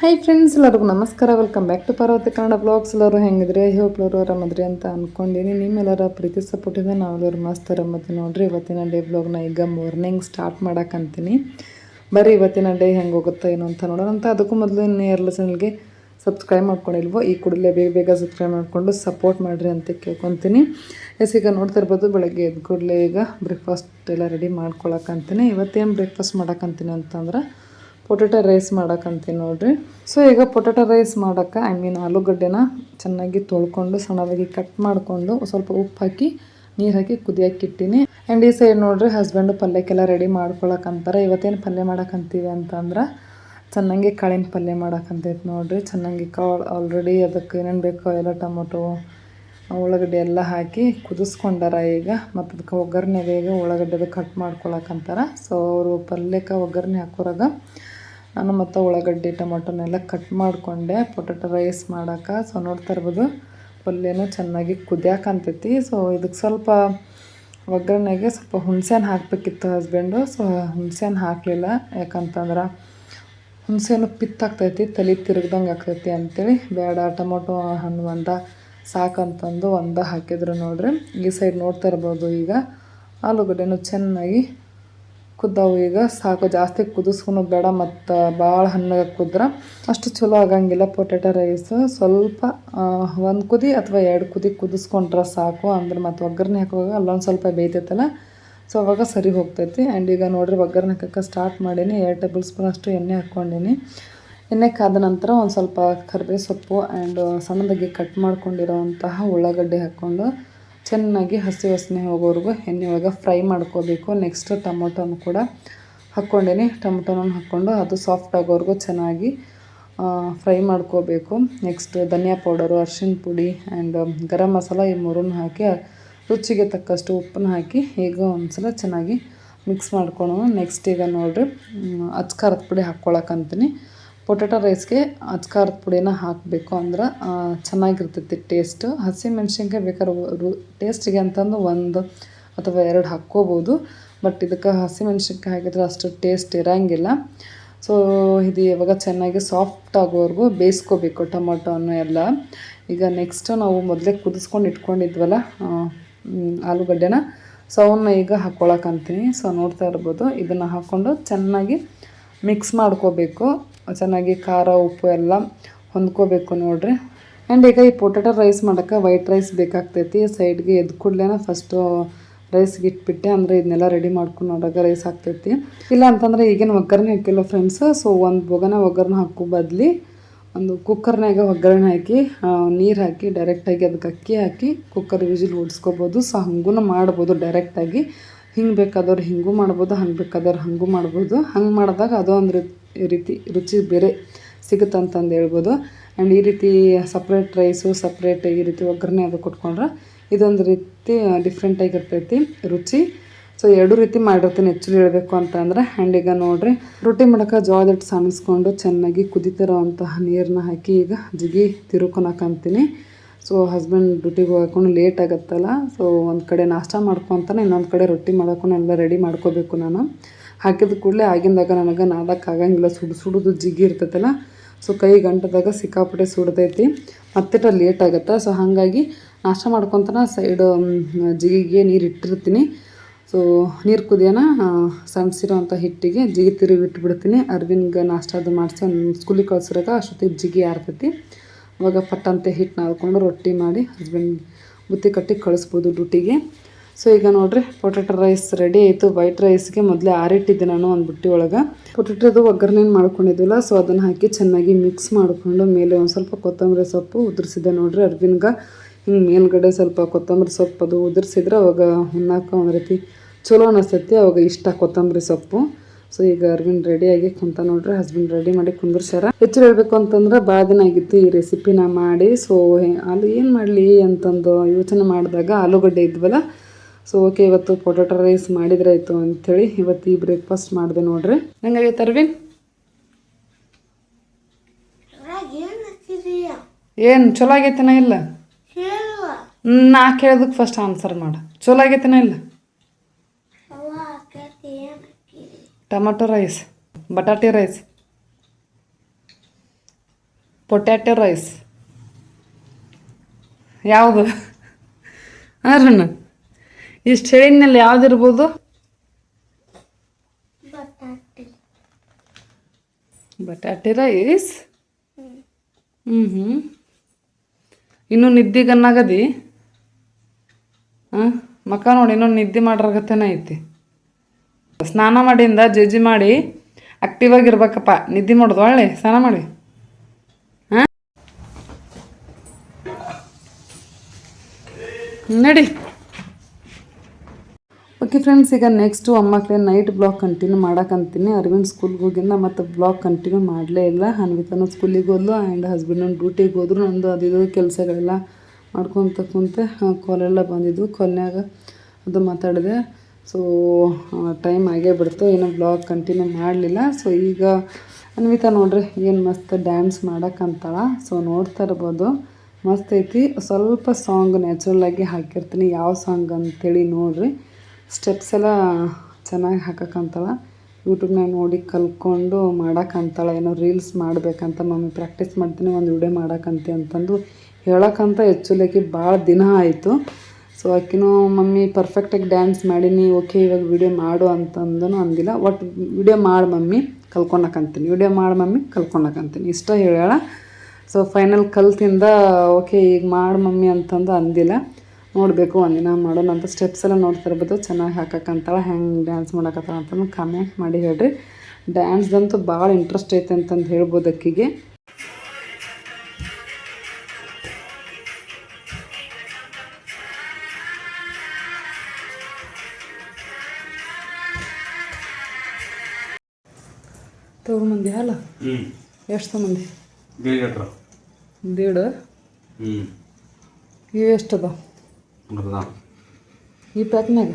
High friends ಎಲ್ಲರಿಗೂ ನಮಸ್ಕಾರ. Welcome back to Parvati Kannada blogs ಎಲ್ಲರೂ ಹೆಂಗಿದ್ರೆ? ಹೋಪ್ಲರು ಆರಾಮದ್ರಿ ಅಂತ ಅಂದ್ಕೊಂಡಿನಿ ನಿಮ್ಮೆಲ್ಲರ ಪ್ರೀತಿ ಸಪೋರ್ಟ್ ಸಪೋರ್ಟಿಂದ ನಾವೆಲ್ಲರೂ ಮಸ್ತ್ ಆರಾಮತ್ತಿ ನೋಡ್ರಿ. ಇವತ್ತಿನ ಡೇ ಬ್ಲಾಗ್ನ ಈಗ ಮಾರ್ನಿಂಗ್ ಸ್ಟಾರ್ಟ್ ಮಾಡಕ್ಕಂತೀನಿ ಬರೀ ಇವತ್ತಿನ ಡೇ ಹೆಂಗೆ ಹೋಗುತ್ತೋ ಏನು ಅಂತ ನೋಡೋಣ ಅಂತ. ಅದಕ್ಕೂ ಮೊದಲು ಇನ್ನು ಎಲ್ಲ ಚಾನಲ್ಗೆ ಸಬ್ಸ್ಕ್ರೈಬ್ ಮಾಡ್ಕೊಂಡಿಲ್ವೋ, ಈ ಕೂಡಲೇ ಬೇಗ ಬೇಗ ಸಬ್ಸ್ಕ್ರೈಬ್ ಮಾಡಿಕೊಂಡು ಸಪೋರ್ಟ್ ಮಾಡಿರಿ ಅಂತ ಕೇಳ್ಕೊತೀನಿ. ಎಸ್, ಈಗ ನೋಡ್ತಾ ಇರ್ಬೋದು, ಬೆಳಗ್ಗೆ ಎದ್ದು ಕೂಡಲೇ ಈಗ ಬ್ರೇಕ್ಫಾಸ್ಟ್ ಎಲ್ಲ ರೆಡಿ ಮಾಡ್ಕೊಳಕ್ಕಂತೀನಿ ಇವತ್ತೇನು ಬ್ರೇಕ್ಫಾಸ್ಟ್ ಮಾಡೋಕ್ಕಂತೀನಿ ಅಂತಂದ್ರೆ ಪೊಟೆಟೊ ರೈಸ್ ಮಾಡಕ್ಕಂತೀನಿ ನೋಡ್ರಿ. ಸೊ ಈಗ ಪೊಟೆಟೊ ರೈಸ್ ಮಾಡೋಕ್ಕೆ ಐ ಮೀನ್ ಆಲೂಗಡ್ಡೆನ ಚೆನ್ನಾಗಿ ತೊಳ್ಕೊಂಡು, ಸಣ್ಣದಾಗಿ ಕಟ್ ಮಾಡಿಕೊಂಡು ಸ್ವಲ್ಪ ಉಪ್ಪು ಹಾಕಿ, ನೀರು ಹಾಕಿ ಕುದಿಯಕ್ಕೆ ಇಟ್ಟಿನಿ. ಆ್ಯಂಡ್ ಈ ಸೈಡ್ ನೋಡ್ರಿ ಹಸ್ಬೆಂಡು ಪಲ್ಯಕ್ಕೆಲ್ಲ ರೆಡಿ ಮಾಡ್ಕೊಳಕ್ಕಂತಾರೆ ಇವತ್ತೇನು ಪಲ್ಯ ಮಾಡೋಕ್ಕಂತೀವಿ ಅಂತಂದ್ರೆ, ಚೆನ್ನಾಗಿ ಕಾಳಿನ ಪಲ್ಯ ಮಾಡೋಕ್ಕಂತೈತೆ ನೋಡ್ರಿ. ಚೆನ್ನಾಗಿ ಕಾಳು ಆಲ್ರೆಡಿ ಅದಕ್ಕೆ ಏನೇನು ಬೇಕೋ ಎಲ್ಲ ಟೊಮೊಟೊ, ಉಳ್ಳಾಗಡ್ಡೆ ಎಲ್ಲ ಹಾಕಿ ಕುದಿಸ್ಕೊಂಡಾರ ಈಗ. ಮತ್ತು ಅದಕ್ಕೆ ಒಗ್ಗರಣೆಗೆ ಈಗ ಉಳ್ಳಾಗಡ್ಡೆದು ಕಟ್ ಮಾಡ್ಕೊಳಕ್ಕಂತಾರೆ ಸೊ ಅವರು ಪಲ್ಯಕ್ಕೆ ಒಗ್ಗರಣೆ ಹಾಕೋರಾಗ ನಾನು ಮತ್ತು ಉಳ್ಳಾಗಡ್ಡೆ, ಟೊಮೊಟೊನೆಲ್ಲ ಕಟ್ ಮಾಡಿಕೊಂಡೆ. ಪೊಟೊಟೊ ರೈಸ್ ಮಾಡೋಕೆ. ಸೊ ನೋಡ್ತಾ ಇರ್ಬೋದು, ಪಲ್ಯನೂ ಚೆನ್ನಾಗಿ ಕುದಿಯಾಕಂತೈತಿ. ಸೊ ಇದಕ್ಕೆ ಸ್ವಲ್ಪ ಒಗ್ಗರಣೆಗೆ ಸ್ವಲ್ಪ ಹುಣಸೆಹಣ್ಣು ಹಾಕಬೇಕಿತ್ತು ಹಸ್ಬೆಂಡು ಸೊ ಹುಣಸೆಹಣ್ಣು ಹಾಕಲಿಲ್ಲ. ಯಾಕಂತಂದ್ರೆ ಹುಣ್ಸೆನು ಪಿತ್ತಾಗ್ತೈತಿ, ತಲೆ ತಿರುಗ್ದಂಗೆ ಆಗ್ತೈತಿ ಅಂತೇಳಿ. ಬೇಡ ಟೊಮೊಟೊ, ಹಣ್ಣು ಒಂದ ಸಾಕಂತಂದು ಒಂದ ಹಾಕಿದ್ರು ನೋಡ್ರಿ. ಈ ಸೈಡ್ ನೋಡ್ತಾ ಇರ್ಬೋದು ಈಗ. ಆಲೂಗಡ್ಡೆನೂ ಚೆನ್ನಾಗಿ ಕುದ್ದಾವು ಈಗ. ಸಾಕು, ಜಾಸ್ತಿ ಕುದಿಸ್ಕೊಳೋದು ಬೇಡ ಮತ್ತು ಭಾಳ ಹಣ್ಣಾಗ ಕುದ್ರೆ. ಅಷ್ಟು ಚಲೋ ಆಗಂಗಿಲ್ಲ ಪೊಟ್ಯಾಟೊ ರೈಸ್. ಸ್ವಲ್ಪ ಒಂದು ಕುದಿ ಅಥವಾ ಎರಡು ಕುದಿ ಕುದಿಸ್ಕೊಂಡ್ರೆ ಸಾಕು. ಅಂದ್ರೆ ಮತ್ತು ಒಗ್ಗರಣೆ ಹಾಕುವಾಗ ಅಲ್ಲೊಂದು ಸ್ವಲ್ಪ ಬೇಯ್ತೈತಲ್ಲ, ಸೊ ಅವಾಗ ಸರಿ ಹೋಗ್ತೈತಿ. ಆ್ಯಂಡ್ ಈಗ ನೋಡ್ರಿ, ಒಗ್ಗರಣೆ ಹಾಕೋಕ್ಕೆ ಸ್ಟಾರ್ಟ್ ಮಾಡೀನಿ. ಎರಡು ಟೇಬಲ್ ಸ್ಪೂನ್ ಅಷ್ಟು ಎಣ್ಣೆ ಹಾಕ್ಕೊಂಡೀನಿ. ಎಣ್ಣೆ ಕಾದ ನಂತರ ಒಂದು ಸ್ವಲ್ಪ ಕರಿಬೇವು ಸೊಪ್ಪು ಆ್ಯಂಡ್ ಸಣ್ಣದಾಗಿ ಕಟ್ ಮಾಡ್ಕೊಂಡಿರೋವಂತಹ ಉಳ್ಳಾಗಡ್ಡೆ ಹಾಕ್ಕೊಂಡು ಚೆನ್ನಾಗಿ ಹಸಿ ವಾಸನೆ ಹೋಗೋವರೆಗೂ ಎಣ್ಣೆ ಒಳಗೆ ಫ್ರೈ ಮಾಡ್ಕೋಬೇಕು. ನೆಕ್ಸ್ಟ್ ಟೊಮೊಟೊನು ಕೂಡ ಹಾಕ್ಕೊಂಡೀನಿ. ಟೊಮೊಟೊನ ಹಾಕ್ಕೊಂಡು ಅದು ಸಾಫ್ಟ್ ಆಗೋವರೆಗೂ ಚೆನ್ನಾಗಿ ಫ್ರೈ ಮಾಡ್ಕೋಬೇಕು. ನೆಕ್ಸ್ಟ್ ಧನಿಯಾ ಪೌಡರು, ಅರ್ಶಿಣ ಪುಡಿ ಆ್ಯಂಡ್ ಗರಂ ಮಸಾಲ ಈ ಮೂರನ್ನು ಹಾಕಿ ರುಚಿಗೆ ತಕ್ಕಷ್ಟು ಉಪ್ಪನ್ನ ಹಾಕಿ ಈಗ ಒಂದ್ಸಲ ಚೆನ್ನಾಗಿ ಮಿಕ್ಸ್ ಮಾಡ್ಕೊಳೋಣ. ನೆಕ್ಸ್ಟ್ ಈಗ ನೋಡಿರಿ ಅಚ್ಕಾರದ ಪುಡಿ ಹಾಕ್ಕೊಳಕ್ಕಂತೀನಿ ಪೊಟ್ಯಾಟೊ ರೈಸ್ಗೆ ಅಚ್ಕಾರದ ಪುಡಿನ ಹಾಕಬೇಕು ಅಂದ್ರೆ ಚೆನ್ನಾಗಿರ್ತೈತಿ ಟೇಸ್ಟು ಹಸಿ ಮೆಣ್ಸಿನ್ಕಾಯಿ ಬೇಕಾದ್ರೆ ರು ಟೇಸ್ಟಿಗೆ ಅಂತಂದು ಒಂದು ಅಥವಾ ಎರಡು ಹಾಕ್ಕೋಬೋದು. ಬಟ್ ಇದಕ್ಕೆ ಹಸಿ ಮೆಣ್ಸಿನ್ಕಾಯಿ ಹಾಕಿದ್ರೆ ಅಷ್ಟು ಟೇಸ್ಟ್ ಇರೋಂಗಿಲ್ಲ. ಸೊ ಇದು ಇವಾಗ ಚೆನ್ನಾಗಿ ಸಾಫ್ಟ್ ಆಗೋವರೆಗೂ ಬೇಯಿಸ್ಕೋಬೇಕು ಟೊಮೊಟೊನು ಎಲ್ಲ. ಈಗ ನೆಕ್ಸ್ಟ್ ನಾವು ಮೊದಲೇ ಕುದಿಸ್ಕೊಂಡು ಇಟ್ಕೊಂಡಿದ್ವಲ್ಲ ಆಲೂಗಡ್ಡೆನ. ಸೊ ಅವನ್ನ ಈಗ ಹಾಕ್ಕೊಳಕಂತೀನಿ ಸೊ ನೋಡ್ತಾ ಇರ್ಬೋದು. ಇದನ್ನು ಹಾಕ್ಕೊಂಡು ಚೆನ್ನಾಗಿ ಮಿಕ್ಸ್ ಮಾಡ್ಕೋಬೇಕು. ಚೆನ್ನಾಗಿ ಖಾರ, ಉಪ್ಪು ಎಲ್ಲ ಹೊಂದ್ಕೋಬೇಕು ನೋಡ್ರಿ. ಆ್ಯಂಡ್ ಈಗ ಈ ಪೊಟ್ಯಾಟೊ ರೈಸ್ ಮಾಡೋಕ್ಕೆ ವೈಟ್ ರೈಸ್ ಬೇಕಾಗ್ತೈತಿ. ಸೈಡ್ಗೆ ಎದ್ದು ಕೂಡಲೇ ಫಸ್ಟು ರೈಸ್ಗೆ ಇಟ್ಬಿಟ್ಟೆ, ಅಂದರೆ ಇದನ್ನೆಲ್ಲ ರೆಡಿ ಮಾಡ್ಕೊಂಡು ನೋಡಾಗ ರೈಸ್ ಆಗ್ತೈತಿ. ಇಲ್ಲ ಅಂತಂದರೆ ಈಗೇನು ಒಗ್ಗರಣೆ ಹಾಕಿಲ್ಲ ಫ್ರೆಂಡ್ಸ್ ಸೊ ಒಂದು ಬೊಗನ ಒಗ್ಗರಣೆ ಹಾಕೋ ಬದಲಿ, ಒಂದು ಕುಕ್ಕರ್ನಾಗ ಒಗ್ಗರಣೆ ಹಾಕಿ ನೀರು ಹಾಕಿ ಡೈರೆಕ್ಟಾಗಿ ಅದಕ್ಕೆ ಅಕ್ಕಿ ಹಾಕಿ ಕುಕ್ಕರ್ ವಿಜಿಲ್ ಓಡಿಸ್ಕೋಬೋದು. ಸೊ ಹಂಗೂ ಮಾಡ್ಬೋದು ಡೈರೆಕ್ಟಾಗಿ ಹಿಂಗೆ ಬೇಕಾದವ್ರು ಹಿಂಗೂ ಮಾಡ್ಬೋದು, ಹಂಗೆ ಬೇಕಾದವ್ರು ಹಂಗೂ ಮಾಡ್ಬೋದು. ಹಂಗೆ ಮಾಡಿದಾಗ ಅದು ಒಂದು ರೀತಿ ರುಚಿ ಬೇರೆ ಸಿಗುತ್ತಂತಂದು ಹೇಳ್ಬೋದು. ಆ್ಯಂಡ್ ಈ ರೀತಿ ಸಪ್ರೇಟ್ ರೈಸು ಸಪ್ರೇಟ್ ಈ ರೀತಿ ಒಗ್ಗರಣೆ ಅದು ಕೊಟ್ಕೊಂಡ್ರೆ ಇದೊಂದು ರೀತಿ ಡಿಫ್ರೆಂಟಾಗಿರ್ತೈತಿ ರುಚಿ. ಸೊ ಎರಡು ರೀತಿ ಮಾಡಿರ್ತೀನಿ ಹೆಚ್ಚು ಹೇಳಬೇಕು ಅಂತ ಅಂದರೆ ಆ್ಯಂಡ್ ಈಗ ನೋಡಿರಿ, ರೊಟ್ಟಿ ಮಾಡೋಕೆ ಜೋಳದ ಹಿಟ್ಟು ಸಾಣಿಸ್ಕೊಂಡು ಚೆನ್ನಾಗಿ ಕುದಿತಿರೋವಂತಹ ನೀರನ್ನ ಹಾಕಿ ಈಗ ಜಿಗಿ ತಿರುಕೊಳಕಂತೀನಿ ಸೊ ಹಸ್ಬೆಂಡ್ ಡ್ಯೂಟಿಗೆ ಹೋಗ್ಕೊಂಡು ಲೇಟ್ ಆಗುತ್ತಲ್ಲ. ಸೊ ಒಂದು ಕಡೆ ನಾಷ್ಟ ಮಾಡ್ಕೊತಾನೆ, ಇನ್ನೊಂದು ಕಡೆ ರೊಟ್ಟಿ ಮಾಡೋಕ್ಕೂ ಎಲ್ಲ ರೆಡಿ ಮಾಡ್ಕೋಬೇಕು ನಾನು. ಹಾಕಿದ ಕೂಡಲೇ ಆಗಿಂದಾಗ ನನಗೆ ನಾದಕ್ಕೆ ಆಗಂಗಿಲ್ಲ. ಸುಡು ಸುಡುದು ಜಿಗಿ ಇರ್ತೈತಲ್ಲ, ಸೊ ಕೈ ಗಂಟದಾಗ ಸಿಕ್ಕಾಪಟ್ಟೆ ಸುಡ್ತೈತಿ ಮತ್ತಿಟ ಲೇಟ್ ಆಗುತ್ತೆ, ಸೊ ಹಾಗಾಗಿ ನಾಷ್ಟ ಮಾಡ್ಕೊತಾನ ಸೈಡ್ ಜಿಗಿಗೆ ನೀರು ಇಟ್ಟಿರ್ತೀನಿ. ಸೊ ನೀರು ಕುದಿಯೋಣ ಸಣ್ಸಿರೋ ಅಂಥ ಹಿಟ್ಟಿಗೆ ಜಿಗಿ ತಿರುಗಿ ಇಟ್ಬಿಡ್ತೀನಿ. ಅರ್ವಿನ್ಗೆ ನಾಷ್ಟ ಅದು ಮಾಡಿಸಿ ಸ್ಕೂಲಿಗೆ ಕಳ್ಸಿರೋಕೆ ಅಷ್ಟೊತ್ತಿಗೆ ಜಿಗಿ ಆರ್ತೈತಿ. ಅವಾಗ ಪಟ್ಟಂತೆ ಹಿಟ್ಟು ನಾದ್ಕೊಂಡು ರೊಟ್ಟಿ ಮಾಡಿ ಹಸ್ಬೆಂಡ್ ಬುತ್ತಿ ಕಟ್ಟಿ ಕಳಿಸ್ಬೋದು ಡ್ಯೂಟಿಗೆ. ಸೊ ಈಗ ನೋಡ್ರಿ ಪೊಟ್ಯಾಟೊ ರೈಸ್ ರೆಡಿ ಆಯಿತು. ವೈಟ್ ರೈಸ್ಗೆ ಮೊದಲೇ ಆರಿಟ್ಟಿದ್ದೆ ನಾನು ಒಂದು ಬುಟ್ಟಿ ಒಳಗೆ. ಪೊಟೆಟೊದು ಒಗ್ಗರಣೆನ ಮಾಡ್ಕೊಂಡಿದ್ವಲ್ಲ ಸೊ ಅದನ್ನು ಹಾಕಿ ಚೆನ್ನಾಗಿ ಮಿಕ್ಸ್ ಮಾಡಿಕೊಂಡು ಮೇಲೆ ಒಂದು ಸ್ವಲ್ಪ ಕೊತ್ತಂಬರಿ ಸೊಪ್ಪು ಉದುರಿಸಿದೆ ನೋಡ್ರಿ ಅರ್ವಿನ್ಗೆ ಹಿಂಗೆ ಮೇಲ್ಗಡೆ ಸ್ವಲ್ಪ ಕೊತ್ತಂಬರಿ ಸೊಪ್ಪು ಅದು ಉದುರಿಸಿದ್ರೆ ಅವಾಗ ಹುಣ್ಣಾಕ ಒಂದು ರೀತಿ ಚಲೋ ಅನಿಸ್ತೈತಿ, ಅವಾಗ ಇಷ್ಟ ಕೊತ್ತಂಬರಿ ಸೊಪ್ಪು. ಸೊ ಈಗ ಅರ್ವಿನ್ ರೆಡಿಯಾಗಿ ಕುಂತ ನೋಡ್ರಿ ಹಸ್ಬೆಂಡ್ ರೆಡಿ ಮಾಡಿ ಕುಂದಿರ್ಸ್ಯಾರ. ಹೆಚ್ಚು ಹೇಳ್ಬೇಕು ಅಂತಂದ್ರೆ ಭಾಳ ದಿನ ಆಗಿತ್ತು ಈ ರೆಸಿಪಿನ ಮಾಡಿ. ಸೊ ಅಲ್ಲಿ ಏನು ಮಾಡಲಿ ಅಂತಂದು ಯೋಚನೆ ಮಾಡಿದಾಗ ಆಲೂಗಡ್ಡೆ ಇದ್ವಲ್ಲ ಸೊ ಓಕೆ ಇವತ್ತು ಪೊಟ್ಯಾಟೊ ರೈಸ್ ಮಾಡಿದ್ರೆ ಆಯಿತು ಅಂಥೇಳಿ ಇವತ್ತು ಈ ಬ್ರೇಕ್ಫಾಸ್ಟ್ ಮಾಡಿದೆ ನೋಡ್ರಿ. ಹೆಂಗಾಗೈತೆ ಅರ್ವಿನ್ ಏನು ಚಲೋ ಆಗೈತೆನ ಇಲ್ಲ? ನಾ ಕೇಳಿದಕ್ಕೆ ಫಸ್ಟ್ ಆನ್ಸರ್ ಮಾಡು. ಚಲೋ ಆಗೈತೆನ ಇಲ್ಲ? ಟೊಮಟೊ ರೈಸ್ ಬಟಾಟೆ ರೈಸ್ ಪೊಟ್ಯಾಟೊ ರೈಸ್ ಯಾವುದು? ಅರುಣ್. ಇಷ್ಟು ಹೇಳಿದ್ನಲ್ಲಿ ಯಾವ್ದಿರ್ಬೋದು? ಬಟಾಟೆ. ರೈಸ್? ಹ್ಞೂ ಹ್ಞೂ ಇನ್ನೂ ನಿದ್ದಿಗನ್ನಾಗದಿ ಹಾಂ? ಮಕ್ಕ ನೋಡಿ ಇನ್ನೊಂದು ನಿದ್ದೆ ಮಾಡ್ರಾಗತ್ತೇನೆ ಐತಿ. ಸ್ನಾನ ಮಾಡಿಂದ ಜಜ್ಜಿ ಮಾಡಿ ಆಕ್ಟಿವ್ ಆಗಿರ್ಬೇಕಪ್ಪ. ನಿದ್ದೆ ಮಾಡೋದು ಒಳ್ಳೆ. ಸ್ನಾನ ಮಾಡಿ. ಹಾಂ? ನಡಿ. ಓಕೆ ಫ್ರೆಂಡ್ಸ್ ಈಗ ನೆಕ್ಸ್ಟು ಅಮ್ಮಕ್ಳೆ ನೈಟ್ ಬ್ಲಾಗ್ ಕಂಟಿನ್ಯೂ ಮಾಡೋಕ್ಕಂತೀನಿ ಅರವಿಂದ್ ಸ್ಕೂಲ್ಗೆ ಹೋಗಿಂದ ಮತ್ತು ಬ್ಲಾಗ್ ಕಂಟಿನ್ಯೂ ಮಾಡಲೇ ಇಲ್ಲ. ಅನ್ವಿತನ ಸ್ಕೂಲಿಗೆ ಹೋದ್ಲು ಆ್ಯಂಡ್ ಹಸ್ಬೆಂಡ್ ಡ್ಯೂಟಿಗೆ ಹೋದ್ರು. ನಂದು ಅದಿದು ಕೆಲಸಗಳೆಲ್ಲ ಮಾಡ್ಕೊತ ಕುಂತೆ ಕಾಲೆಲ್ಲ ಬಂದಿದ್ವು. ಕಾಲ್ನ್ಯಾಗ ಅದು ಮಾತಾಡಿದೆ. ಸೊ ಟೈಮ್ ಆಗೇ ಬಿಡ್ತು. ಏನು ಬ್ಲಾಗ್ ಕಂಟಿನ್ಯೂ ಮಾಡಲಿಲ್ಲ. ಸೊ ಈಗ ಅನ್ವಿತಾ ನೋಡ್ರಿ, ಏನು ಮಸ್ತ್ ಡ್ಯಾನ್ಸ್ ಮಾಡೋಕ್ಕಂತಾಳ ಸೊ ನೋಡ್ತಾ ಇರ್ಬೋದು. ಮಸ್ತ್ ಐತಿ. ಸ್ವಲ್ಪ ಸಾಂಗ್ ನ್ಯಾಚುರಲ್ ಆಗಿ ಹಾಕಿರ್ತೀನಿ. ಯಾವ ಸಾಂಗ್ ಅಂತೇಳಿ ನೋಡ್ರಿ. ಸ್ಟೆಪ್ಸ್ ಎಲ್ಲ ಚೆನ್ನಾಗಿ ಹಾಕಕ್ಕಂತಾಳ ಯೂಟ್ಯೂಬ್ನಾಗ ನೋಡಿ ಕಲ್ತ್ಕೊಂಡು ಮಾಡೋಕ್ಕಂತಾಳೆ ಏನೋ ರೀಲ್ಸ್ ಮಾಡಬೇಕಂತ ಮಮ್ಮಿ ಪ್ರಾಕ್ಟೀಸ್ ಮಾಡ್ತೀನಿ, ಒಂದು ವಿಡಿಯೋ ಮಾಡೋಕ್ಕಂತೆ ಅಂತಂದು ಹೇಳಕ್ಕಂತ ಆ್ಯಕ್ಚುಲಿ ಭಾಳ ದಿನ ಆಯಿತು. ಸೊ ಆಕಿನೂ ಮಮ್ಮಿ ಪರ್ಫೆಕ್ಟಾಗಿ ಡ್ಯಾನ್ಸ್ ಮಾಡೀನಿ ಓಕೆ ಇವಾಗ ವಿಡಿಯೋ ಮಾಡು ಅಂತಂದನು ಅಂದಿಲ್ಲ. ಒಟ್ಟು ವಿಡಿಯೋ ಮಾಡಿ ಮಮ್ಮಿ ಕಲ್ಕೊಳಕಂತೀನಿ ವಿಡಿಯೋ ಮಾಡಿ ಮಮ್ಮಿ ಕಲ್ಕೊಳಕಂತೀನಿ ಇಷ್ಟ ಹೇಳ್ಯಾಳ. ಸೊ ಫೈನಲ್ ಕಲ್ತಿಂದ ಓಕೆ ಈಗ ಮಾಡಿ ಮಮ್ಮಿ ಅಂತಂದು ಅಂದಿಲ್ಲ. ನೋಡಬೇಕು ಒಂದಿನ ಮಾಡೋಣ ಅಂತ ಸ್ಟೆಪ್ಸ್ ಎಲ್ಲ ನೋಡ್ತಾ ಇರ್ಬೋದು. ಚೆನ್ನಾಗಿ ಹಾಕಕ್ಕಂತಾಳೆ ಹೆಂಗೆ ಡ್ಯಾನ್ಸ್ ಮಾಡಕತ್ತಾಳ ಅಂತಂದು ಕಮೆಂಟ್ ಮಾಡಿ ಹೇಳ್ರಿ. ಡ್ಯಾನ್ಸ್ದಂತೂ ಭಾಳ ಇಂಟ್ರೆಸ್ಟ್ ಐತೆ ಅಂತಂದು ಹೇಳ್ಬೋದು ಅಕ್ಕಿಗೆ. ತೊಗೊಂಬಂದಿ ಅಲ್ಲ ಎಷ್ಟು ತೊಗೊಂಬಂದಿ? ದೇಡ ಇವು ಎಷ್ಟು ಅದಾವ ಬರದ ಈ ಪ್ಯಾಕ್ನಾಗ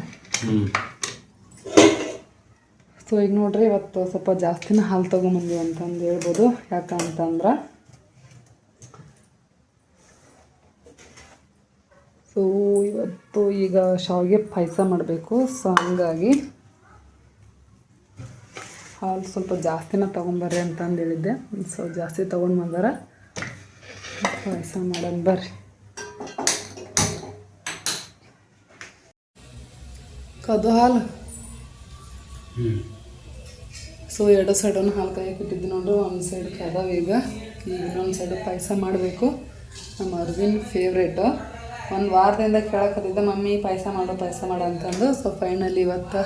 ಸೊ ಈಗ ನೋಡ್ರಿ ಇವತ್ತು ಸ್ವಲ್ಪ ಜಾಸ್ತಿನ ಹಾಲು ತೊಗೊಂಬಂದ್ವಿ ಅಂತಂದು ಹೇಳ್ಬೋದು ಯಾಕಂತಂದ್ರೆ ಸೊ ಇವತ್ತು ಈಗ ಶಾವಿಗೆ ಪಾಯಸ ಮಾಡಬೇಕು ಸೊ ಹಂಗಾಗಿ ಹಾಲು ಸ್ವಲ್ಪ ಜಾಸ್ತಿನ ತೊಗೊಂಬರ್ರಿ ಅಂತಂದು ಹೇಳಿದ್ದೆ. ಸೊ ಜಾಸ್ತಿ ತೊಗೊಂಡು ಬಂದಾರ. ಪಾಯಸ ಮಾಡೋಣ ಬರ್ರಿ. ಕದು ಹಾಲು? ಸೊ ಎರಡು ಸೈಡನ್ನು ಹಾಲು ಕಾಯಕ್ಕೆ ಇಟ್ಟಿದ್ದು ನೋಡ್ರಿ ಒಂದು ಸೈಡ್ ಕದಾವ ಈಗ. ಈಗ ಇನ್ನೊಂದು ಸೈಡ್ ಪಾಯಸ ಮಾಡಬೇಕು. ನಮ್ಮ ಅರ್ವಿನ್ ಫೇವ್ರೇಟು ಒಂದು ವಾರದಿಂದ ಕೇಳಕತ್ತಿದ್ದ ಮಮ್ಮಿ ಪಾಯಸ ಮಾಡೋ ಪಾಯಸ ಮಾಡೋ ಅಂತಂದು. ಸೊ ಫೈನಲಿ ಇವತ್ತು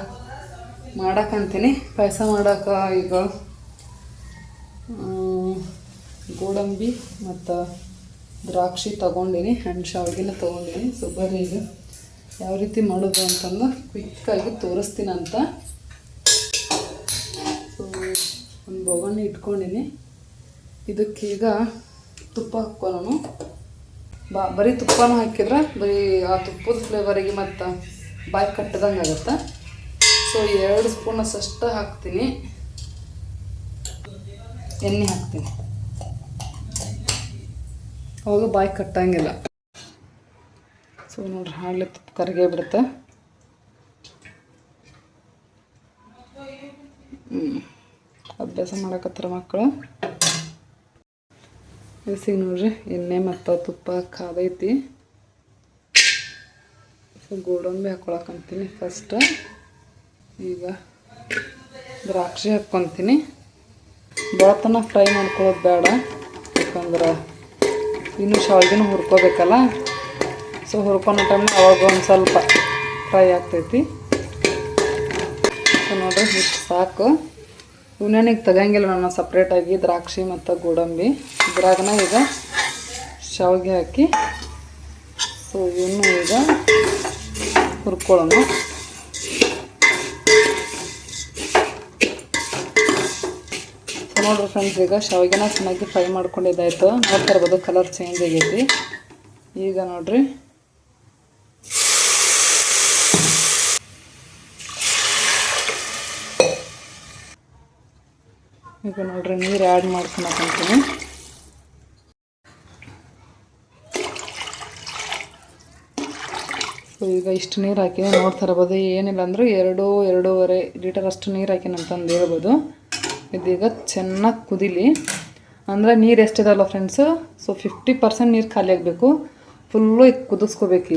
ಮಾಡಕ್ಕಂತೀನಿ ಪಾಯಸ ಮಾಡೋಕೆ ಈಗ ಗೋಡಂಬಿ ಮತ್ತು ದ್ರಾಕ್ಷಿ ತಗೊಂಡಿನಿ. ಹಣ್ಣು ಶಾವಿಗೆನ ತೊಗೊಂಡಿನಿ. ಸೊ ಬರ್ರಿ ಈಗ. ಯಾವ ರೀತಿ ಮಾಡೋದು ಅಂತಂದು ಕ್ವಿಕ್ಕಾಗಿ ತೋರಿಸ್ತೀನಂತ. ಸೊ ಒಂದು ಬೊಗಣಿ ಇಟ್ಕೊಂಡಿನಿ. ಇದಕ್ಕೀಗ ತುಪ್ಪ ಹಾಕ್ಕೊಳ್ಳೋಣ ಬಾ, ಬರೀ ತುಪ್ಪನೂ ಹಾಕಿದ್ರೆ ಬರೀ ಆ ತುಪ್ಪದ ಫ್ಲೇವರಿಗೆ ಮತ್ತು ಬಾಯಿ ಕಟ್ಟದಂಗೆ ಆಗುತ್ತೆ. ಸೊ ಎರಡು ಸ್ಪೂನ್ ಅಷ್ಟು ಹಾಕ್ತೀನಿ. ಎಣ್ಣೆ ಹಾಕ್ತೀನಿ. ಅವಾಗ ಬಾಯಿ ಕಟ್ಟಂಗಿಲ್ಲ. ಸೊ ನೋಡ್ರಿ ಹಾಳೆ ತುಪ್ಪ ಕರಗೇ ಬಿಡುತ್ತೆ. ಅಭ್ಯಾಸ ಮಾಡಕತ್ತಾರ ಮಕ್ಕಳು ಬಿಸಿಗೆ ನೋಡ್ರಿ, ಎಣ್ಣೆ ಮತ್ತು ತುಪ್ಪ ಕಾದೈತಿ ಸೊ ಗೋಡಂಬಿ ಹಾಕೊಳಕಂತೀನಿ ಫಸ್ಟ್ ಈಗ ದ್ರಾಕ್ಷಿ ಹಾಕ್ಕೊತೀನಿ. ಬೆಳತನ ಫ್ರೈ ಮಾಡ್ಕೊಳ್ಳೋದು ಬೇಡ. ಯಾಕಂದ್ರೆ ಇನ್ನೂ ಶಾವಿಗೆನೂ ಹುರ್ಕೋಬೇಕಲ್ಲ. ಸೊ ಹುರ್ಕೊಳೋ ಟೈಮ್ ಅವಾಗ ಒಂದು ಸ್ವಲ್ಪ ಫ್ರೈ ಆಗ್ತೈತಿ. ಸೊ ನೋಡ್ರಿ ಹಿಟ್ಟು ಸಾಕು. ಇವನೇನಿಗೆ ತಗಂಗಿಲ್ಲ ನಾನು ಸಪ್ರೇಟಾಗಿ ದ್ರಾಕ್ಷಿ ಮತ್ತು ಗೋಡಂಬಿ. ಇದ್ರಾಗನ ಈಗ ಶಾವಿಗೆ ಹಾಕಿ, ಸೊ ಇವನ್ನು ಈಗ ಹುರ್ಕೊಳ್ಳೋಣ. ನೋಡ್ರಿ ಫ್ರೆಂಡ್ಸ್ ಈಗ ಶಾವಿಗೆನ ಚೆನ್ನಾಗಿ ಫ್ರೈ ಮಾಡ್ಕೊಂಡಿದ್ದಾಯಿತು. ನೋಡ್ತಾ ಇರ್ಬೋದು ಕಲರ್ ಚೇಂಜ್ ಆಗೈತಿ. ಈಗ ನೋಡ್ರಿ. ಈಗ ನೋಡ್ರಿ, ನೀರು ಆ್ಯಡ್ ಮಾಡ್ಕೊಳಕಂತೀನಿ ಈಗ ಇಷ್ಟು ನೀರು ಹಾಕಿದೆ ನೋಡ್ತಾ ಇರ್ಬೋದು ಏನಿಲ್ಲ ಅಂದರೂ ಎರಡು, ಎರಡೂವರೆ ಲೀಟರ್ ಅಷ್ಟು ನೀರು ಹಾಕಿನಂತಂದು ಹೇಳ್ಬೋದು. ಇದೀಗ ಚೆನ್ನಾಗಿ ಕುದಿಲಿ. ಅಂದರೆ ನೀರು ಎಷ್ಟಿದಲ್ಲ ಫ್ರೆಂಡ್ಸು ಸೊ ಫಿಫ್ಟಿ ಪರ್ಸೆಂಟ್ ನೀರು ಖಾಲಿ ಆಗಬೇಕು. ಫುಲ್ಲು ಕುದಿಸ್ಕೋಬೇಕು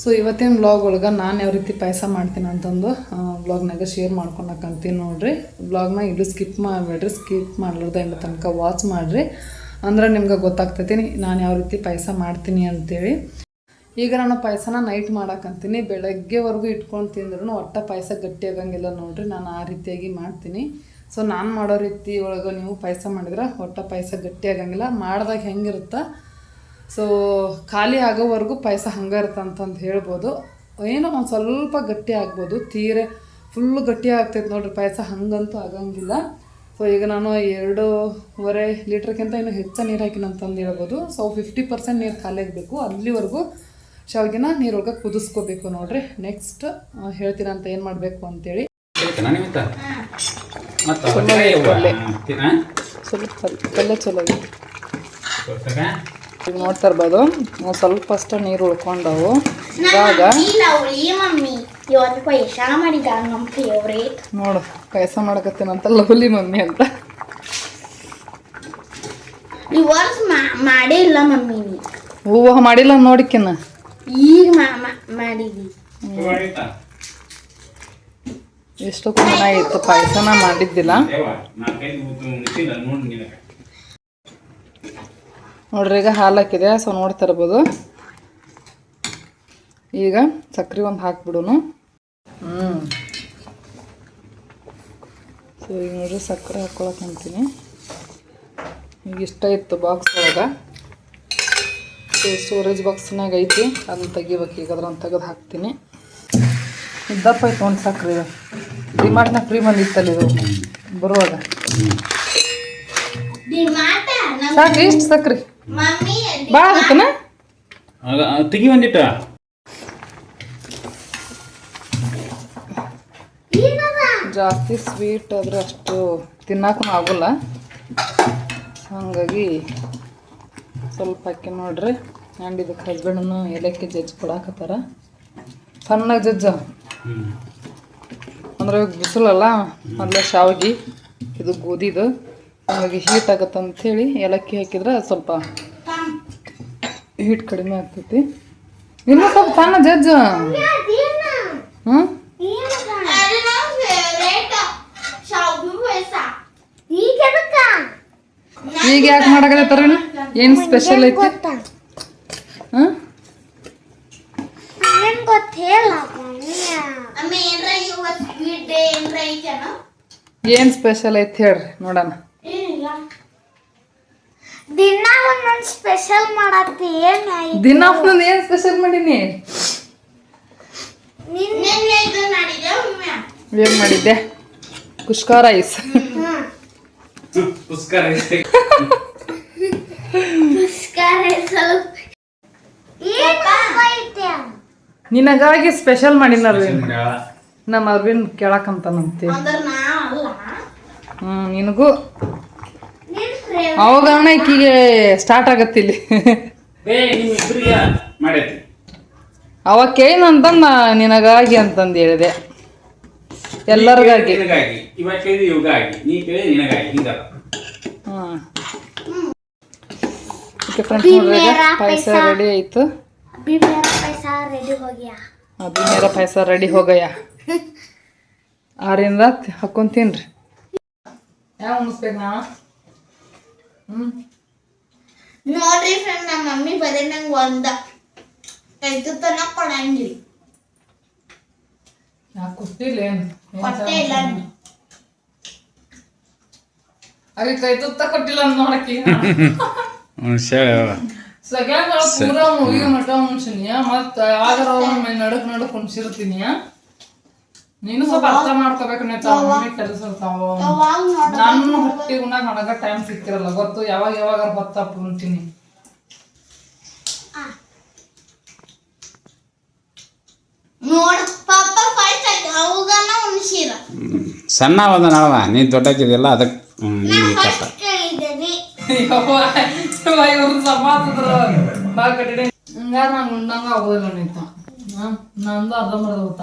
ಸೊ ಇವತ್ತಿನ ಬ್ಲಾಗ್ ಒಳಗೆ ನಾನು ಯಾವ ರೀತಿ ಪಾಯಸ ಮಾಡ್ತೀನಿ ಅಂತಂದು ಬ್ಲಾಗ್ನಾಗ ಶೇರ್ ಮಾಡ್ಕೊಳಕಂತೀನಿ ನೋಡಿರಿ. ವ್ಲಾಗ್ನ ಇಲ್ಲೂ ಸ್ಕಿಪ್ ಮಾಡಬೇಡ್ರಿ ಸ್ಕಿಪ್ ಮಾಡ್ಲಾರ್ದ ಇಲ್ಲ ತನಕ ವಾಚ್ ಮಾಡಿರಿ. ಅಂದ್ರೆ ನಿಮ್ಗೆ ಗೊತ್ತಾಗ್ತೈತಿ ನಾನು ಯಾವ ರೀತಿ ಪಾಯಸ ಮಾಡ್ತೀನಿ ಅಂತೇಳಿ. ಈಗ ನಾನು ಪಾಯಸನ ನೈಟ್ ಮಾಡಕ್ಕಂತೀನಿ ಬೆಳಗ್ಗೆವರೆಗೂ ಇಟ್ಕೊಂಡು ತಿಂದ್ರೂ ಒಟ್ಟು ಪಾಯಸ ಗಟ್ಟಿ ಆಗಂಗಿಲ್ಲ ನೋಡಿರಿ. ನಾನು ಆ ರೀತಿಯಾಗಿ ಮಾಡ್ತೀನಿ. ಸೊ ನಾನು ಮಾಡೋ ರೀತಿ ಒಳಗೆ ನೀವು ಪಾಯಸ ಮಾಡಿದ್ರೆ ಒಟ್ಟ ಪಾಯಸ ಗಟ್ಟಿ ಆಗಂಗಿಲ್ಲ. ಮಾಡಿದಾಗ ಹೆಂಗಿರುತ್ತಾ? ಸೊ ಖಾಲಿ ಆಗೋವರೆಗೂ ಪಾಯಸ ಹಂಗೆ ಇರುತ್ತೆ ಅಂತಂದು ಹೇಳ್ಬೋದು. ಏನೋ ಒಂದು ಸ್ವಲ್ಪ ಗಟ್ಟಿ ಆಗ್ಬೋದು. ತೀರೆ ಫುಲ್ಲು ಗಟ್ಟಿ ಆಗ್ತೈತೆ ನೋಡ್ರಿ ಪಾಯಸ ಹಂಗಂತೂ ಆಗಂಗಿಲ್ಲ. ಸೊ ಈಗ ನಾನು ಎರಡೂವರೆ ಲೀಟ್ರ್ಗಿಂತ ಇನ್ನೂ ಹೆಚ್ಚು ನೀರು ಹಾಕಿನ ಅಂತಂದು ಹೇಳ್ಬೋದು. ಸೊ ಫಿಫ್ಟಿ ಪರ್ಸೆಂಟ್ ನೀರು ಖಾಲಿ ಆಗಬೇಕು. ಅಲ್ಲಿವರೆಗೂ ಶಾವಿಗೆನ ನೀರೊಳಗೆ ಕುದಿಸ್ಕೋಬೇಕು ನೋಡ್ರಿ. ನೆಕ್ಸ್ಟ್ ಹೇಳ್ತೀನಿ ಅಂತ ಏನು ಮಾಡಬೇಕು ಅಂತೇಳಿ. ಪಲ್ಯ. ಚಲೋ? ಈಗ ನೋಡ್ತಾ ಇರ್ಬೋದು ನಾವು ಸ್ವಲ್ಪ ಅಷ್ಟು ನೀರು ಉಳ್ಕೊಂಡವು. ಇವಾಗ ನೋಡು ಪಾಯಸ ಮಾಡಕತ್ತೇನಂತ ಲವ್ಲಿ ಮಮ್ಮಿ ಅಂತ. ಈ ವರ್ಷ ಮಾಡೇ ಇಲ್ಲ ಮಮ್ಮಿ ಹೂವ ಮಾಡಿಲ್ಲ ನೋಡಿಕೆನ ಈಗ ಮಾ- ಮಾ- ಮಾಡಿದಿ. ಚಲೋ ಆಗೈತಾ? ಎಷ್ಟೊಂದು ಆಯಿತು ಪಾಯಸನ ಮಾಡಿದ್ದಿಲ್ಲ. ನೋಡ್ರಿ ಈಗ ಹಾಲು ಹಾಕಿದೆ ಸೊ ನೋಡ್ತಾ ಇರ್ಬೋದು ಈಗ ಸಕ್ಕರೆ ಒಂದು ಹಾಕ್ಬಿಡು ಹ್ಞೂ ಸೊ ಈಗ ನೋಡ್ರಿ ಸಕ್ಕರೆ ಹಾಕ್ಕೊಳಕ್ ಅಂತೀನಿ. ಈಗ ಇಷ್ಟ ಇತ್ತು ಬಾಕ್ಸ್ ಒಳಗೆ. ಸೊ ಸ್ಟೋರೇಜ್ ಬಾಕ್ಸ್ನಾಗ ಐತಿ ಅದನ್ನ ತೆಗಿಬೇಕು ಈಗ ಅದ್ರನ್ನ ತೆಗೆದು ಹಾಕ್ತೀನಿ. ಇದ್ದಪ್ಪ ಐತೆ ಒಂದು ಸಕ್ಕರೆ ಇದು ಡಿಮಾರ್ಟ್ನಾಗ ಫ್ರೀ ಬಂದಿತ್ತಲ್ಲ ಇದು. ಬರುವಾಗ. ಸಾಕು ಇಷ್ಟು ಸಕ್ರೆ. ಮಮ್ಮಿ ಭಾಳ ಆಗತ್ತನ? ತೆಗಿ ಒಂದಿಟ್ಟ. ಜಾಸ್ತಿ ಸ್ವೀಟ್ ಆದ್ರೆ ಅಷ್ಟು ತಿನ್ನಕ್ಕೂ ಆಗೋಲ್ಲ. ಹಾಗಾಗಿ ಸ್ವಲ್ಪ ಹಾಕಿ ನೋಡ್ರಿ. ಆ್ಯಂಡ್ ಇದಕ್ಕೆ ಹಸ್ಬೆಂಡನ್ನು ಏಲಕ್ಕಿ ಜಜ್ಜಿ ಕೊಡಾಕತ್ತಾರ. ಸಣ್ಣಗೆ ಜಜ್ಜ. ಅಂದ್ರೆ ಇವಾಗ ಬಿಸಿಲಲ್ಲ ಮೊದಲ ಶಾವಿಗೆ ಇದು ಗೋಧಿದು. ಹಾಗಾಗಿ ಹೀಟ್ ಆಗುತ್ತೆ ಅಂಥೇಳಿ ಏಲಕ್ಕಿ ಹಾಕಿದ್ರೆ ಸ್ವಲ್ಪ ಹೀಟ್ ಕಡಿಮೆ ಆಗ್ತೈತಿ. ಇನ್ನೂ ಸ್ವಲ್ಪ ಸಣ್ಣ ಜಜ್ಜ. ಹ್ಞೂ ಈಗ ಯಾಕೆ ಮಾಡಕತ್ತಾರ ಏನು ಸ್ಪೆಷಲ್ ಐತಿ? ಹಾಂ ಏನು ಸ್ಪೆಷಲ್ ಐತಿ ಹೇಳ್ರಿ ನೋಡೋಣ. ದಿನ ಒಂದೊಂದು ಸ್ಪೆಷಲ್ ಮಾಡತ್ತಿ ಏನ್ ದಿನ ಒಂದೊಂದು ಏನು ಸ್ಪೆಷಲ್ ಮಾಡೀನಿ? ನಿನ್ನೆ ಇದು ಮಾಡಿದೆ ಒಮ್ಮೆ? ಏನು ಮಾಡಿದ್ದೆ? ಕುಷ್ಕಾ ರೈಸ್ ಪುಸ್ಕರ. ನಿನಗಾಗಿ ಸ್ಪೆಷಲ್ ಮಾಡಿನ. ನಮ್ಮ ಅರವಿಂದ್ ಕೇಳಕಂತ ಅಂದ್ರ ಹ್ಮ್ ಅಲ್ಲ. ನಿನಗೂ? ಅವಗಾರಣ ಈಕಿಗೆ ಸ್ಟಾರ್ಟ್ ಆಗತ್ತೆ ಇಲ್ಲಿ. ಅವ ಕೇಳಿನ ಅಂತಂದ ನಿನಗಾಗಿ ಅಂತಂದು ಹೇಳಿದೆ. ಎಲ್ಲರಿಗಾಗಿ. ಓಕೆ ಫ್ರೆಂಡ್ಸ್ ಪಾಯಸ ರೆಡಿ ಆಯ್ತು. ಅಭಿಮೇರ ಪಾಯಸ ರೆಡಿ ಹೋಗಯ್ಯ ಆರಿಂದ ಹಾಕೊಂತೀನಿ ಯಾವ ಮುಗಿಸ್ಬೇಕು ನಾ ನೋಡ್ರಿ ಫ್ರೆಂಡ್ ನಮ್ಮ ಮಮ್ಮಿ ಬರೀ ನಂಗೆ ಒಂದ. ಇದು ತನ ಕೊಡಂಗಿಲ್ಲ. ಯಾಕೆ ಕೊಟ್ಟಿಲ್ಲ ನೋಡಕ್ಕೆ. ಪೂರ ಮುಗಿ ಮಟ್ಟ ಉಣ್ಸಿನಿ ಮತ್ತ ಆದ್ರ ನಡಕ್ ನಡಕ್ ಉಣ್ಸಿರ್ತೀನಿ ನೀನು ಸ್ವಲ್ಪ ಅರ್ಥ ಮಾಡ್ಕೋಬೇಕು ಕೆಲಸ ಇರ್ತಾವ ನನ್ನ ಹೊಟ್ಟಿ ಉಣ್ಣಾಗ ನನಗ ಟೈಮ್ ಸಿಕ್ಕಿರಲ್ಲ ಗೊತ್ತು ಯಾವಾಗ ಯಾವಾಗ ಬತ್ತಪ್ಪ ಉಂಟಿನಿ ಸಣ್ಣ ಒಂದ ನಳವ ನೀನ್ ದೊಡ್ಡಕ್ಕಿದೆಯಲ್ಲ ಅದಕ್ಕೆ ನಿನಗೆ ಕಷ್ಟ ಉಂಡಂಗ ಹಂಗಾರ ಉಣ್ಣಂಗ ಆಗೋದಿಲ್ಲ ನಿಂತ. ನಂದು ಅರ್ಧ ಮರ್ಧ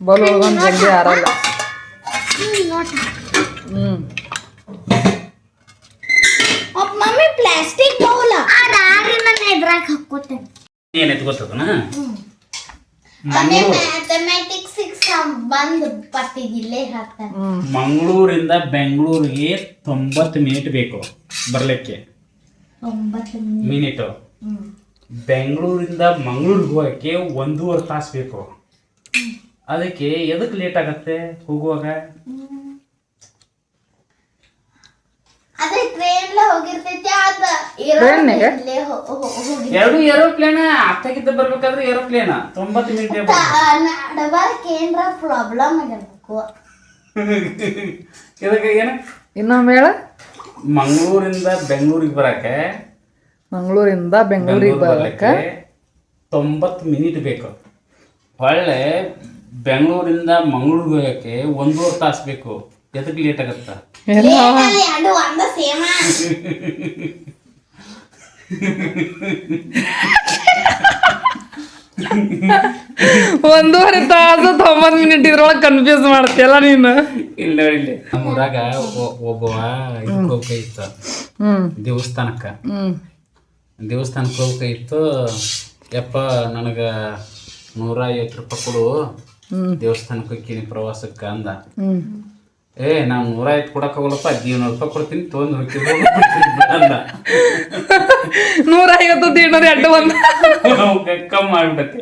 ಬಲ್ ಒಳಗೊಂದು ಜಲ್ದಿ ಆರಲ್ಲ ಹ್ಞೂ ಮಮ್ಮಿ ಪ್ಲಾಸ್ಟಿಕ್ ಬೌಲ್. ನನ್ನ ಏನು ಎತ್ಕೋತದನ ಮ್ಯಾಥಮೆಟಿಕ್ಸ್ ಬಂದ್ ಹಾಕ್ತಾನೆ ಮಂಗಳೂರಿಂದ ಬೆಂಗಳೂರಿಗೆ ತೊಂಬತ್ತು ಮಿನಿಟ್ ಬೇಕು ಬರ್ಲಿಕ್ಕೆ. ಒಂಬತ್ತು ಮಿನಿಟ್. ಬೆಂಗಳೂರಿಂದ ಮಂಗಳೂರಿಗೆ ಹೋಗಕ್ಕೆ ಒಂದೂವರೆ ತಾಸು ಬೇಕು. ಅದಕ್ಕೆ ಎದಕ್ಕೆ ಲೇಟ್ ಆಗತ್ತೆ ಹೋಗುವಾಗ? ಎರಡು ಏರೋಪ್ಲೇನ್ ಅತ್ತಾಗಿದ್ದ ಬರ್ಬೇಕಾದ್ರೆ ಏರೋಪ್ಲೇನ್ ತೊಂಬತ್ತು ಮಿನಿಟ್ ಏನ್ರ ಪ್ರಾಬ್ಲಮ್ ಆಗಿರ್ಬೇಕು. ಇದಕ್ಕೆ ಏನು? ಇನ್ನೊಮ್ಮೆ ಹೇಳ. ಮಂಗಳೂರಿಂದ ಬೆಂಗಳೂರಿಗೆ ಬರಕ್ಕೆ. ಮಂಗಳೂರಿಂದ ಬೆಂಗಳೂರಿಗೆ ಬರಲಿಕ್ಕೆ ಬರಕ್ಕೆ. ಬರ್ಲಿಕ್ಕೆ ತೊಂಬತ್ತು ಮಿನಿಟ್ ಬೇಕು. ಹೊಳ್ಳೆ ಬೆಂಗಳೂರಿಂದ ಮಂಗಳೂರಿಗೆ ಹೋಗಕ್ಕೆ ಒಂದೂವರೆ ತಾಸು ಬೇಕು. ಎದಕ್ಕೆ ಲೇಟ್ ಆಗತ್ತ? ಒಂದೂವರೆ ತಾಸು ತೊಂಬತ್ತು ಮಿನಿಟ್ ಇದ್ರೊಳಗೆ ಕನ್ಫ್ಯೂಸ್ ಮಾಡ್ತೀಯಲ್ಲ ನೀನು. ಇಲ್ಲ ಇಲ್ಲಿ. ನಮ್ಮ ಊರಾಗ ಒಬ್ಬ ಒಬ್ಬವ ಇದಕ್ಕೆ ಹೋಗ್ಬೇಕಾಗಿತ್ತು ಹ್ಞೂ ದೇವಸ್ಥಾನಕ್ಕೆ. ದೇವಸ್ಥಾನಕ್ಕೆ ಹೋಗ್ಬೇಕಾಗಿತ್ತು ಯಪ್ಪ ನನಗೆ ನೂರ ಐವತ್ತು ರೂಪಾಯಿ ಕೊಡು. ದೇವಸ್ಥಾನಕ್ಕೆ ಹೋಗ್ತೀನಿ ಪ್ರವಾಸಕ್ಕೆ ಅಂದ. ಏ ನಾವು ನೂರ ಐದು ಕೊಡಕ್ ಹೋಗಲ್ಲಪ್ಪ ಹದಿನೈದು ರೂಪಾಯಿ ಕೊಡ್ತೀನಿ ತೊಗೊಂಡು ಹೋಗ್ತೀವಿ ಅಂದ. ನೂರ ಐವತ್ತು ಇನ್ನೂರ ಎರಡು ಒಂದು ಕಮ್ಮಿ ಆಗ್ಬಿಟ್ಟೈತಿ.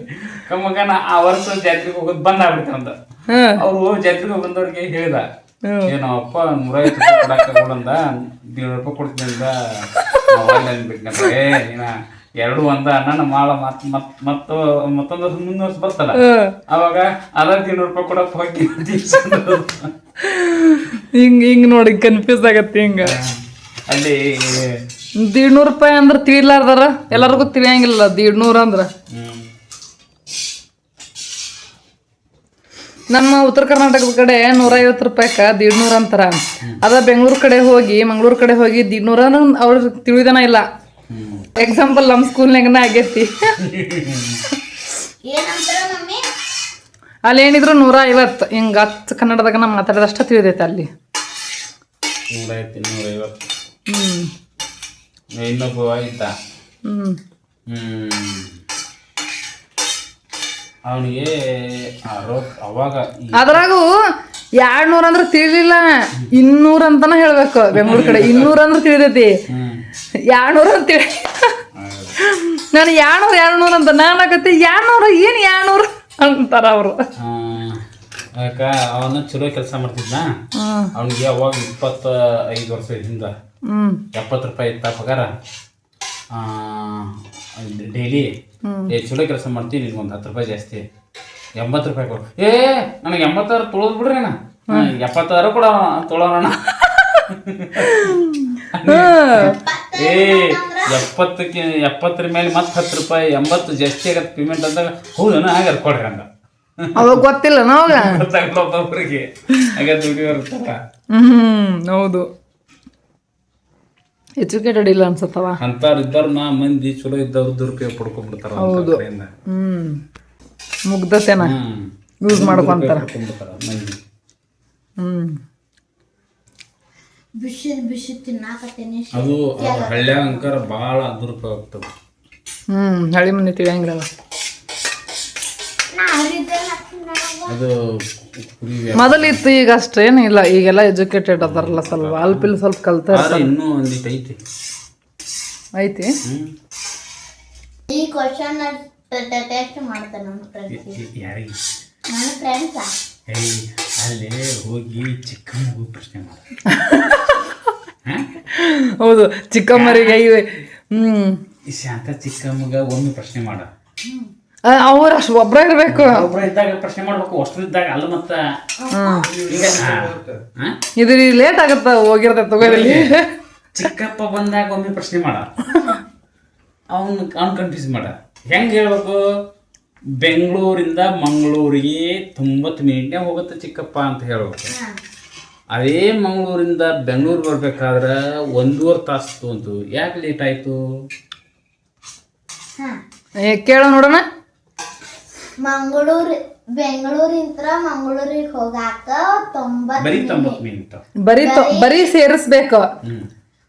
ಕಮ್ಮಗ ನಾ ಆ ವರ್ಷ ಜಾತ್ರೆಗೆ ಹೋಗೋದು ಬಂದ್ ಆಗ್ಬಿಡ್ತ ಹಾಂ. ಅವ್ರು ಜಾತ್ರೆಗೆ ಬಂದವ್ರಿಗೆ ಹೇಳ್ದ. ಏನೋ ಅಪ್ಪ ನೂರ ಐವತ್ತು ರೂಪಾಯಿ ಕೊಡಕ್ಕೆ ಅಂದ. ಹದಿನೇಳು ರೂಪಾಯಿ ಕೊಡ್ತೀನಿ ಅಂದ. ನಾವ್ ಅಲ್ಲೇ ಅನ್ಬಿಟ್ನಪ್ಪ. ಏ ನೀನ ಎರಡು ಒಂದ ಅನ್ನ ಮಾಳ ಮತ್ ಮತ್ ಮತ್ತು ಮತ್ತೊಂದು ವರ್ಷ ಮುಂದಿನ ವರ್ಷ ಬರ್ತಲ್ಲ. ಅವಾಗ ಅದರ ತಿನ್ನೂರು ರೂಪಾಯಿ ಕೊಡಕ್ ಹೋಗಿ ಹಿಂಗ ಹಿಂಗ ನೋಡಿ ಕನ್ಫ್ಯೂಸ್ ಆಗತ್ತೆ ಹಿಂಗ. ಅಲ್ಲಿ ದೀಡ್ನೂರು ರೂಪಾಯಿ ಅಂದ್ರೆ ತಿಳಿಲಾರ್ದಾರ ಎಲ್ಲರಿಗೂ ತಿಳಿಯಂಗಿಲ್ಲ ದೀಡ್ನೂರು ಅಂದ್ರೆ. ನಮ್ಮ ಉತ್ತರ ಕರ್ನಾಟಕದ ಕಡೆ ನೂರ ಐವತ್ತು ರೂಪಾಯಿಕ ದೀಡ್ನೂರು ಅಂತಾರ. ಅದ ಬೆಂಗಳೂರು ಕಡೆ ಹೋಗಿ ಮಂಗಳೂರು ಕಡೆ ಹೋಗಿ ದೀಡ್ನೂರ ಅವ್ರ ತಿಳಿದನ ಇಲ್ಲ. ಎಕ್ಸಾಂಪಲ್ ನಮ್ಮ ಸ್ಕೂಲ್ನಾಗನ ಆಗೈತಿ. ಅಲ್ಲಿ ಏನಿದ್ರು ನೂರ ಐವತ್ತು. ಹಿಂಗೆ ಹತ್ತು ಕನ್ನಡದಾಗ ನಾ ಮಾತಾಡದಷ್ಟ ತಿಳಿದೈತೆ ಅಲ್ಲಿ. ಅವನಿಗೆ ಅದ್ರಾಗೂ ಎರಡ್ ನೂರ ಅಂದ್ರೆ ತಿಳಿಲಿಲ್ಲ. ಇನ್ನೂರ ಅಂತಾನ ಹೇಳ್ಬೇಕು. ಬೆಂಗಳೂರು ಕಡೆ ಇನ್ನೂರ ಅಂದ್ರೆ ತಿಳಿದೈತಿ. ಹ್ಮ್ ಅಂತೇಳಿ ಅಂತ ತಿಳಿ ನಾನು ಎರಡ್ನೂರ ಎರಡ್ನೂರ ಅಂತ ನಾನು ಆಗತ್ತೆ ಎರಡ್ನೂರ ಏನು ಯಾಳ್ನೂರು ಅಂತಾರ ಅವರು. ಯಾಕ ಅವನು ಚಲೋ ಕೆಲಸ ಮಾಡ್ತಿದ್ನ. ಅವನಿಗೆ ಅವಾಗ ಇಪ್ಪತ್ತ ಐದು ವರ್ಷ ಹಿಂದ ಎಪ್ಪತ್ತು ರೂಪಾಯಿ ಇತ್ತ ಪಗಾರ. ಡೈಲಿ ಏ ಚಲೋ ಕೆಲಸ ಮಾಡ್ತೀನಿ ನಿನ್ಗೆ ಒಂದು ಹತ್ತು ರೂಪಾಯಿ ಜಾಸ್ತಿ. ಎಂಬತ್ತು ರೂಪಾಯಿ ಕೊಡು. ಏ ನನಗೆ ಎಂಬತ್ತಾರು ತೊಳೋದು ಬಿಡ್ರಿ ಅಣ್ಣ. ಎಪ್ಪತ್ತಾರು ಕೂಡ ತೊಳೋಣ ಏ ಎಪ್ಪತ್ತಕ್ಕೆ ಎಪ್ಪತ್ತರ ಮೇಲೆ ಮತ್ತೆ ಹತ್ತು ರೂಪಾಯಿ ಎಂಬತ್ತು ಜಾಸ್ತಿ ಆಗತ್ತೆ ಪೇಮೆಂಟ್ ಅಂದಾಗ ಹೌದನ? ಹಾಗಾದ್ರೆ ಕೊಡ್ರಿ ಅಂದ ಅವಾಗ ಗೊತ್ತಿಲ್ಲ ನಾವಾಗ ಗೊತ್ತಾಗಲ್ಲ ಒಬ್ಬೊಬ್ರಿಗೆ. ಹಾಗೆ ದುಡಿಯೋರು ಹ್ಮ್ ಹೌದು. ಎಜುಕೇಟೆಡ್ ಇಲ್ಲ ಅನ್ಸತ್ತವ. ಅಂತಾರ ಇದ್ದಾರು ನಾ ಮಂದಿ ಚಲೋ ಇದ್ದವ್ರು ದುರುಪಯೋಗ ಪಡ್ಕೊಂಡ್ಬಿಡ್ತಾರ ಹೌದು. ಹ್ಮ್. ಮುಗ್ಧತೆನ ಯೂಸ್ ಮಾಡ್ಕೊಂತಾರ. ಹ್ಮ್. ಬಿಸಿ ಬಿಸಿ ತಿನ್ನಾಕತ್ತೇನೆ ಅದು ಹಳ್ಳ್ಯಾಗ ಅಂಕರ ಭಾಳ ದುರುಪಯೋಗ ಆಗ್ತದೆ. ಹ್ಮ್ ಹಳಿ ಮನೆ ತಿಳಿಯಂಗಿಲ್ಲ ನಾ ಹರಿದ್ದೆ ಅದು ಮೊದಲಿತ್ತು ಈಗ ಅಷ್ಟೇನು ಇಲ್ಲ. ಈಗೆಲ್ಲ ಎಜುಕೇಟೆಡ್ ಅದಾರಲ್ಲ ಸ್ವಲ್ಪ. ಅಲ್ಪ ಇಲ್ಲಿ ಸ್ವಲ್ಪ ಕಲ್ತಾರ ಆದ್ರೆ ಇನ್ನೂ ಒಂದಿಟ್ಟು ಐತಿ. ಐತಿ? ಈ ಕ್ವಶನ್ ಟೆಸ್ಟ್ ಮಾಡ್ತಾನೆ ನನ್ನ ಫ್ರೆಂಡ್ಸ್ ಯಾರಿಗೆ? ನನ್ನ ಫ್ರೆಂಡ್ಸಾ ಏಯ್ ಅಲ್ಲಿ ಹೋಗಿ ಚಿಕ್ಕ ಮಗು ಪ್ರಶ್ನೆ ಮಾಡ ಹೌದು ಚಿಕ್ಕಮ್ಮರಿಗೆ ಇವೆ ಹ್ಮ್. ಈ ಶಾಂತ ಚಿಕ್ಕಮ್ಮಗ ಒಮ್ಮೆ ಒಂದು ಪ್ರಶ್ನೆ ಮಾಡ. ಅವ್ರ ಅಷ್ಟು ಒಬ್ರ ಇರ್ಬೇಕು. ಒಬ್ರ ಇದ್ದಾಗ ಪ್ರಶ್ನೆ ಮಾಡ್ಬೇಕು ಅಷ್ಟು ಇದ್ದಾಗ ಅಲ್ಲ ಮತ್ತ? ಇದು ಲೇಟ್ ಆಗತ್ತ? ಹೋಗಿರ್ತೈತೆ ತಗೋರಿ ಚಿಕ್ಕಪ್ಪ ಬಂದಾಗ ಒಮ್ಮೆ ಪ್ರಶ್ನೆ ಮಾಡ. ಅವನ್ ಅವ್ನ್ ಕನ್ಫ್ಯೂಸ್ ಮಾಡ. ಹೆಂಗ್ ಹೇಳ್ಬೇಕು? ಬೆಂಗಳೂರಿಂದ ಮಂಗಳೂರಿಗೆ ತೊಂಬತ್ತು ಮಿನಿಟ್ನೇ ಹೋಗುತ್ತೆ ಚಿಕ್ಕಪ್ಪ ಅಂತ ಹೇಳ್ಬೇಕು. ಅದೇ ಮಂಗಳೂರಿಂದ ಬೆಂಗಳೂರು ಬರ್ಬೇಕಾದ್ರೆ ಒಂದೂವರೆ ತಾಸು ತೊಂತು ಯಾಕೆ ಲೇಟ್ ಆಯ್ತು? ಹಾ. ಏ ಕೇಳ ನೋಡೋಣ. ಮಂಗಳೂರು ಬೆಂಗಳೂರಿಂತ್ರ ಮಂಗಳೂರಿಗೆ ಹೋಗಾಕ ತೊಂಬತ್ ಬರೀ ತೊಂಬತ್ತು ಮಿನಿಟ್. ಬರೀ ತೊ- ಬರೀ ಸೇರಿಸ್ಬೇಕು. ಹ್ಮ್.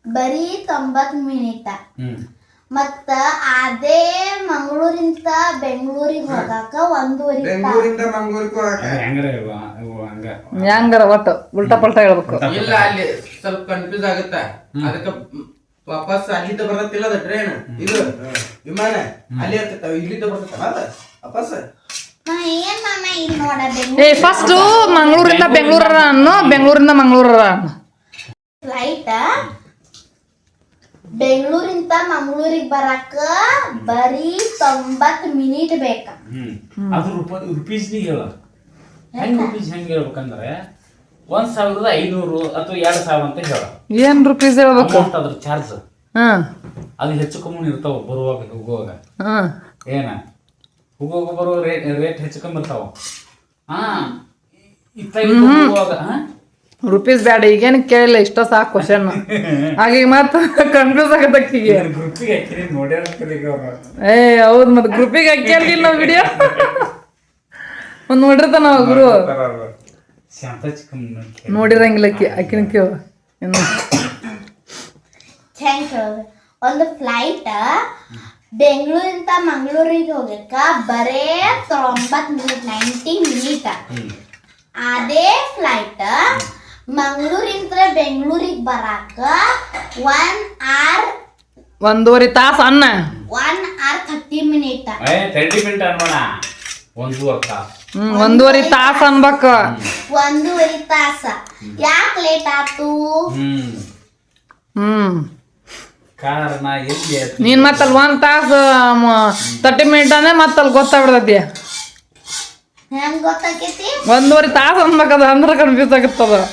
ಬರೀ ತೊಂಬತ್ ಮಿನಿಟ್. ಮತ್ತ ಅದೇ ಮಂಗಳೂರಿಂತ ಬೆಂಗಳೂರಿಗೆ ಹೋಗಾಕ ಒಂದೂವರೆ ತಾಸ್. ಬೆಂಗಳೂರಿಂದ ಮಂಗಳೂರಿಗೆ ಹೋಗಕ? ಅದು ಹೆಂಗಾರ ಇವ? ಹೆಂಗಾರ ಒಟ್ಟು ಉಲ್ಟಾ ಪಲ್ಟಾ ಹೇಳ್ಬೇಕು. ಇಲ್ಲ ಅಲ್ಲಿ ಸ್ವಲ್ಪ ಕನ್ಫ್ಯೂಸ್ ಆಗುತ್ತ. ಅದಕ್ಕೆ ವಾಪಸ್ ಅಲ್ಲಿದ್ದ ಬರ್ತತಿಲ್ಲ ಅದ ಟ್ರೈನ್ ಇದು ವಿಮಾನ. ಅಲ್ಲಿ ಇರ್ತೈತ ಇಲ್ಲಿದ್ದ ಬರ್ತೈತಲ್ಲ ಅದ? ವಾಪಸ್. ಏ ಫಸ್ಟ್ ಮಂಗಳೂರಿಂದ ಬೆಂಗಳೂರ. ಅನ್ನು ಬೆಂಗಳೂರಿಂದ ಮಂಗಳೂರ ಅನ್ನು. ಫ್ಲೈಟ್ ಬೆಂಗಳೂರಿಂದ ಮಂಗಳೂರಿಗೆ ಬರಾಕ ಬರೀ ತೊಂಬತ್ ಮಿನಿಟ್ ಬೇಕ. ಹ್ಮ್. ಅದು ರುಪೀಸ್ ಹೇಳ ಹೆಂಗ್ ರುಪೀಸ್ ಹೆಂಗ್ ಹೇಳ್ಬೇಕಂದ್ರೆ ಒಂದ್ ಸಾವಿರದ ಐನೂರು ಅಥವಾ ಎರಡ್ ಸಾವಿರ ಅಂತ ಹೇಳ. ಏನ್ ರುಪೀಸ್ ಹೇಳ್ಬೇಕು? ಅಮೌಂಟ್ ಅದ್ರ ಚಾರ್ಜ್ ಹ್ಮ್ ಅದು ಹೆಚ್ಚು ಕಮ್ಮಿ ಇರ್ತಾವ ಬರುವಾಗ ಹೋಗುವಾಗ. ಹ್ಮ್ ಏನ? ಹೋಗುವಾಗ ಬರುವ ರೇಟ್ ರೇಟ್ ಹೆಚ್ಚು ಕಮ್ಮಿ ಇರ್ತಾವ. ಹಾ. ಹೋಗುವಾಗ ಹಾ? ರುಪೀಸ್ ಬ್ಯಾಡ ಈಗೇನು ಕೇಳಿಲ್ಲ ಇಷ್ಟ ಸಾಕು ಕ್ವಶನ್ ಹಾಗೆ ಮಾತ್ರ ಕನ್ಫ್ಯೂಸ್ ಆಗತ್ತೀಗೆ ಇದ್ರ ಗ್ರೂಪಿಗೆ ಹಾಕಿರಿ ನೋಡ್ಯಾರ ಅವ್ರು. ಏ ಹೌದು ಮತ್ತೆ ಗ್ರೂಪಿಗೆ ಹಾಕಿರ್ಲಿಲ್ಲ ನಾವು ವಿಡಿಯೋ ಒಂದ್ ನೋಡಿರ್ತಾನ ಗುರು. ನೋಡಿರಂಗಿಲ್ಲ ಅಕ್ಕಿ ಅಕ್ಕಿನ ಕೇಳು ಒಂದು ಫ್ಲೈಟ್ ಬೆಂಗಳೂರಿಂದ ಮಂಗಳೂರಿಗೆ ಹೋಗಕ್ಕ ಬರೇ ತೊಂಬತ್ ಮಿನಿಟ್ ನೈಂಟಿ ಮಿನಿಟ್ ಅದೇ ಫ್ಲೈಟ್ ಮಂಗಳೂರಿಂದ ಬೆಂಗಳೂರಿಗೆ ಬರಾಕ ಒನ್ ಆರ್ ಒಂದೂವರೆ ತಾಸು ಅನ್ನ. ಒನ್ ಆರ್ ಥರ್ಟಿ ಮಿನಿಟ್ ಏ ತರ್ಟಿ ಮಿನಿಟ್ ಅನ್ನೋಣ ಒಂದೂವರೆ ತಾಸು. ಹ್ಮ್ ಒಂದೂವರೆ ತಾಸ ಅನ್ಬೇಕ. ಒಂದೂವರೆ ತಾಸ. ಯಾಕೆ ಲೇಟ್ ಆತು? ಹ್ಮ್. ಹ್ಮ್. ಕಾರಣ ಎಲ್ಲಿ ಆಯ್ತು? ನೀನ್ ಮತ್ತಲ್ಲಿ ಒಂದ್ ತಾಸ ತರ್ಟಿ ಮಿನಿಟ್ ಅಂದ್ರೆ ಮತ್ತಲ್ಲಿ ಗೊತ್ತಾಗ್ಬಿಡ್ತೈತಿ. ಹೆಂಗ್ ಗೊತ್ತಾಕೈತಿ? ಒಂದೂವರೆ ತಾಸ ಅನ್ಬೇಕದ ಅಂದ್ರೆ ಕನ್ಫ್ಯೂಸ್ ಆಗುತ್ತದ.